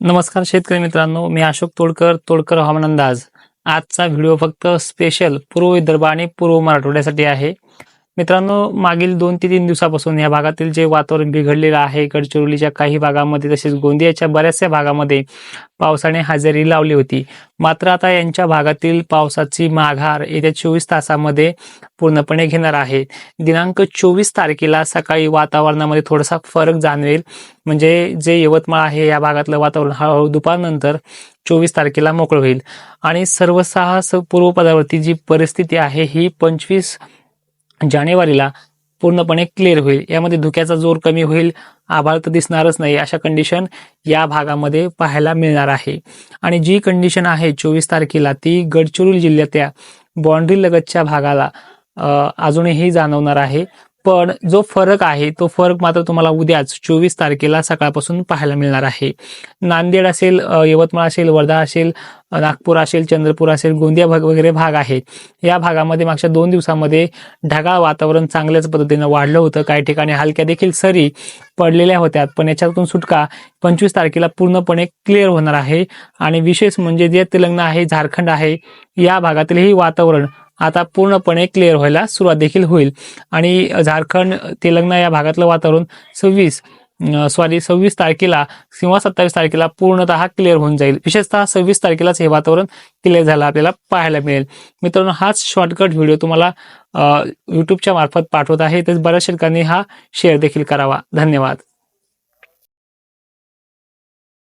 नमस्कार शेतकरी मित्रांनो मी अशोक तोडकर तोडकर हवामान अंदाज. आजचा व्हिडिओ फक्त स्पेशल पूर्व विदर्भ आणि पूर्व मराठवाड्यासाठी आहे. मित्रांनो मागील दोन ते तीन दिवसापासून या भागातील जे वातावरण बिघडलेलं आहे गडचिरोलीच्या काही भागामध्ये तसेच गोंदियाच्या बऱ्याचशा भागामध्ये पावसाने हजेरी लावली होती. मात्र आता यांच्या भागातील पावसाची माघार येत्या चोवीस तासामध्ये पूर्णपणे घेणार आहे. दिनांक चोवीस तारखेला सकाळी वातावरणामध्ये थोडासा फरक जाणवेल. म्हणजे जे यवतमाळ आहे या भागातलं वातावरण हळूहळू दुपारनंतर चोवीस तारखेला मोकळं होईल. आणि सर्वसाहस स- पूर्व पदावरती जी परिस्थिती आहे ही पंचवीस जानेवारीला पूर्णपणे क्लिअर होईल. यामध्ये धुक्याचा जोर कमी होईल आभाळ तर दिसणारच नाही अशा कंडिशन या भागामध्ये पाहायला मिळणार आहे. आणि जी कंडिशन आहे चोवीस तारखेला ती गडचिरोली जिल्ह्यातल्या बाँड्री लगतच्या भागाला अजूनही जाणवणार आहे. पण जो फरक आहे तो फरक मात्र तुम्हाला उद्याच चोवीस तारखेला सकाळपासून पाहायला मिळणार आहे. नांदेड असेल यवतमाळ असेल वर्धा असेल नागपूर असेल चंद्रपूर असेल गोंदिया भाग वगैरे भाग आहे. या भागामध्ये मागच्या दोन दिवसामध्ये ढगाळ वातावरण चांगल्याच पद्धतीनं वाढलं होतं. काही ठिकाणी हलक्या देखील सरी पडलेल्या होत्या पण याच्यातून सुटका पंचवीस तारखेला पूर्णपणे क्लिअर होणार आहे. आणि विशेष म्हणजे जे तेलंगणा आहे झारखंड आहे या भागातीलही वातावरण आता पूर्णपणे क्लिअर व्हायला सुरुवात देखील होईल. आणि झारखंड तेलंगणा या भागातलं वातावरण सव्वीस सॉरी सव्वीस तारखेला किंवा सत्तावीस तारखेला पूर्णतः क्लिअर होऊन जाईल. विशेषतः सव्वीस तारखेलाच हे वातावरण क्लिअर झालं आपल्याला पाहायला मिळेल. मित्रांनो हाच शॉर्टकट व्हिडिओ तुम्हाला युट्यूबच्या मार्फत पाठवत आहे. तर बऱ्याच शेतकऱ्यांनी हा शेअर देखील करावा. धन्यवाद.